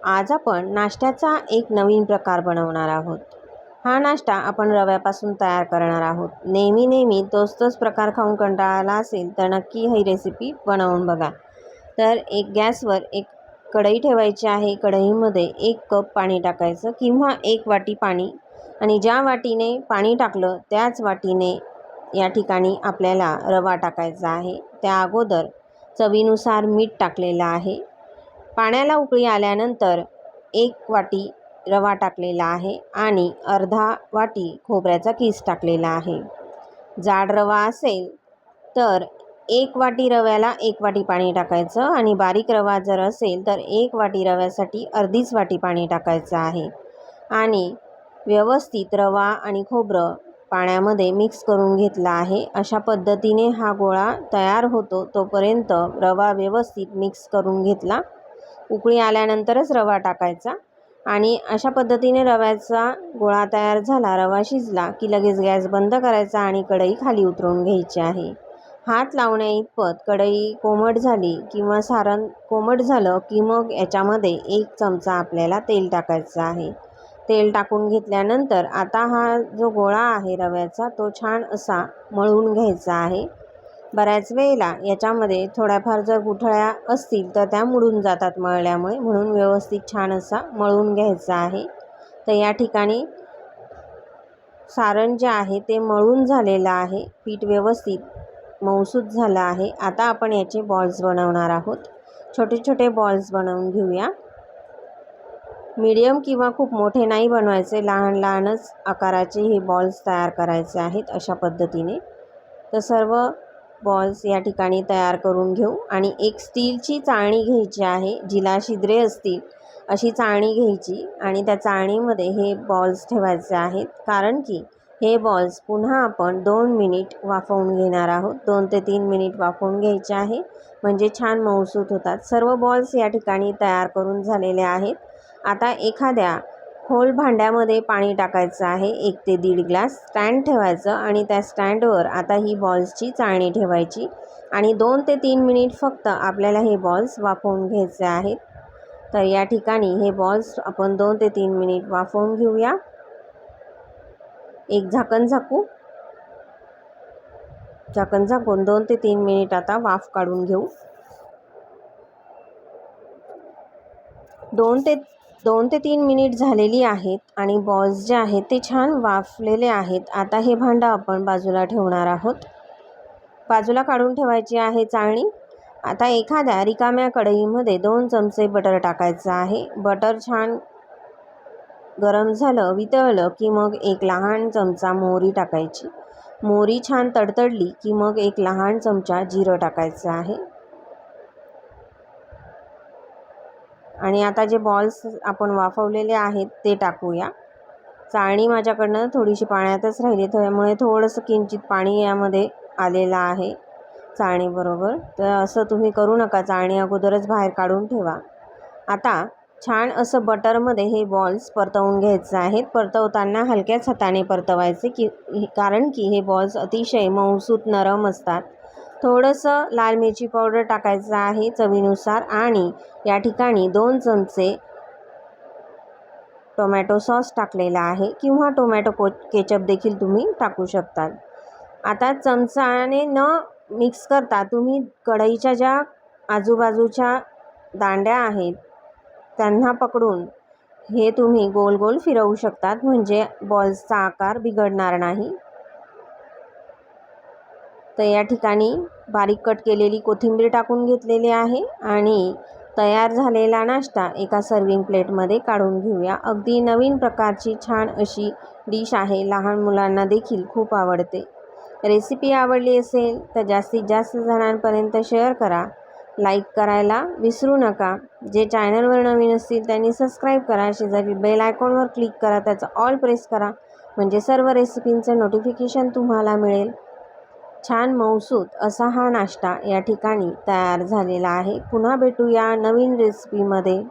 आज आपण नाश्त्याचा एक नवीन प्रकार बनवणार आहोत. हा नाश्ता आपण रव्यापासून तयार करणार आहोत. नेहमी नेहमी तोच तोच प्रकार खाऊन कंटाळा आला असेल तर नक्की ही रेसिपी बनवून बघा. तर एक गॅसवर एक कढई ठेवायची आहे. कढईमध्ये एक कप पाणी टाकायचं किंवा एक वाटी पाणी आणि ज्या वाटीने पाणी टाकलं त्याच वाटीने या ठिकाणी आपल्याला रवा टाकायचा आहे. त्या अगोदर चवीनुसार मीठ टाकलेलं आहे. पाण्याला उकळी आल्यानंतर एक वाटी रवा टाकलेला आहे आणि अर्धा वाटी खोबऱ्याचा किस टाकलेला आहे. जाड रवा असेल तर एक वाटी रव्याला एक वाटी पाणी टाकायचं आणि बारीक रवा जर असेल तर एक वाटी रव्यासाठी अर्धीच वाटी पाणी टाकायचं आहे. आणि व्यवस्थित रवा आणि खोबरं पाण्यामध्ये मिक्स करून घेतला आहे. अशा पद्धतीने हा गोळा तयार होतो तोपर्यंत रवा व्यवस्थित मिक्स करून घेतला उकळी आल्यानंतरच रवा टाकायचा आणि अशा पद्धतीने रव्याचा गोळा तयार झाला रवा शिजला की लगेच गॅस बंद करायचा आणि कढई खाली उतरवून घ्यायची आहे. हात लावण्या इतपत कढई कोमट झाली किंवा सारण कोमट झालं की मग याच्यामध्ये एक चमचा आपल्याला तेल टाकायचं आहे. तेल टाकून घेतल्यानंतर आता हा जो गोळा आहे रव्याचा तो छान असा मळून घ्यायचा आहे. बऱ्याच वेळेला याच्यामध्ये थोड्याफार जर गुठळ्या असतील तर त्या मुडून जातात मळल्यामुळे. म्हणून व्यवस्थित छान असा मळून घ्यायचा आहे. तर या ठिकाणी सारण जे आहे ते मळून झालेलं आहे. पीठ व्यवस्थित मऊसूत झालं आहे. आता आपण याचे बॉल्स बनवणार आहोत. छोटे छोटे बॉल्स बनवून घेऊया. मीडियम किंवा खूप मोठे नाही बनवायचे. लहान लहानच आकाराचे हे बॉल्स तयार करायचे आहेत अशा पद्धतीने. तर सर्व बॉल्स या ठिकाणी तयार करून घेऊ. आणि एक स्टीलची चाळणी घ्यायची आहे जिला छिद्रे असतील अशी चाळणी घ्यायची. आणि त्या चाळणीमध्ये हे बॉल्स ठेवायचे आहेत. कारण की हे बॉल्स पुन्हा आपण दोन मिनिट वाफवून घेणार आहोत. दोन ते तीन मिनिट वाफवून घ्यायचे आहे. म्हणजे छान मऊसूत होतात. सर्व बॉल्स या ठिकाणी तयार करून झालेले आहेत. आता एखाद्या खोल भांड्यामध्ये पाणी टाकायचं आहे एक ते दीड ग्लास. स्टँड ठेवायचं आणि त्या स्टँडवर आता ही बॉल्सची चाळणी ठेवायची आणि दोन ते तीन मिनिट फक्त आपल्याला हे बॉल्स वाफवून घ्यायचे आहेत. तर या ठिकाणी हे बॉल्स आपण दोन ते तीन मिनिट वाफवून घेऊया. एक झाकण झाकू. झाकण झाकून दोन ते तीन मिनिट आता वाफ काढून घेऊ. दोन ते दोन ते तीन मिनिट झालेली आहेत आणि बॉल्स जे आहेत ते छान वाफलेले आहेत. आता हे भांडं आपण बाजूला ठेवणार आहोत. बाजूला काढून ठेवायची आहे चाळणी. आता एखाद्या रिकाम्या कढईमध्ये दोन चमचे बटर टाकायचं आहे. बटर छान गरम झालं वितळलं की मग एक लहान चमचा मोहरी टाकायची. मोहरी छान तडतडली की मग एक लहान चमचा जिरं टाकायचं आहे. आणि आता जे बॉल्स आपण वाफवलेले आहेत ते टाकूया. चाळणी माझ्याकडनं थोडीशी पाण्यातच राहिली त्यामुळे थोडंसं किंचित पाणी यामध्ये आलेलं आहे चाळणीबरोबर. तर असं तुम्ही करू नका चाळणी अगोदरच बाहेर काढून ठेवा. आता छान असं बटरमध्ये हे बॉल्स परतवून घ्यायचं आहेत. परतवताना हलक्याच हाताने परतवायचे की कारण की हे बॉल्स अतिशय मऊसूत नरम असतात. थोडंसं लाल मिरची पावडर टाकायचं आहे चवीनुसार आणि या ठिकाणी दोन चमचे टोमॅटो सॉस टाकलेला आहे किंवा टोमॅटो को केचप देखील तुम्ही टाकू शकतात. आता चमचाने न मिक्स करता तुम्ही कढईच्या ज्या आजूबाजूच्या दांड्या आहेत त्यांना पकडून हे तुम्ही गोल गोल फिरवू शकतात. म्हणजे बॉल्सचा आकार बिघडणार नाही. तर या ठिकाणी बारीक कट केलेली कोथिंबीर टाकून घेतलेली आहे आणि तयार झालेला नाश्ता एका सर्विंग प्लेटमध्ये काढून घेऊया. अगदी नवीन प्रकारची छान अशी डिश आहे. लहान मुलांना देखील खूप आवडते. रेसिपी आवडली असेल तर जास्तीत जास्त जणांपर्यंत शेअर करा. लाईक करायला विसरू नका. जे चॅनलवर नवीन असतील त्यांनी सबस्क्राईब करा. शेजारी बेल आयकॉनवर क्लिक करा. त्याचा ऑल प्रेस करा. म्हणजे सर्व रेसिपींचं नोटिफिकेशन तुम्हाला मिळेल. छान मौसूत असा हा नाश्ता या ठिकाणी तयार झालेला आहे. पुन्हा भेटूया नवीन रेसिपीमध्ये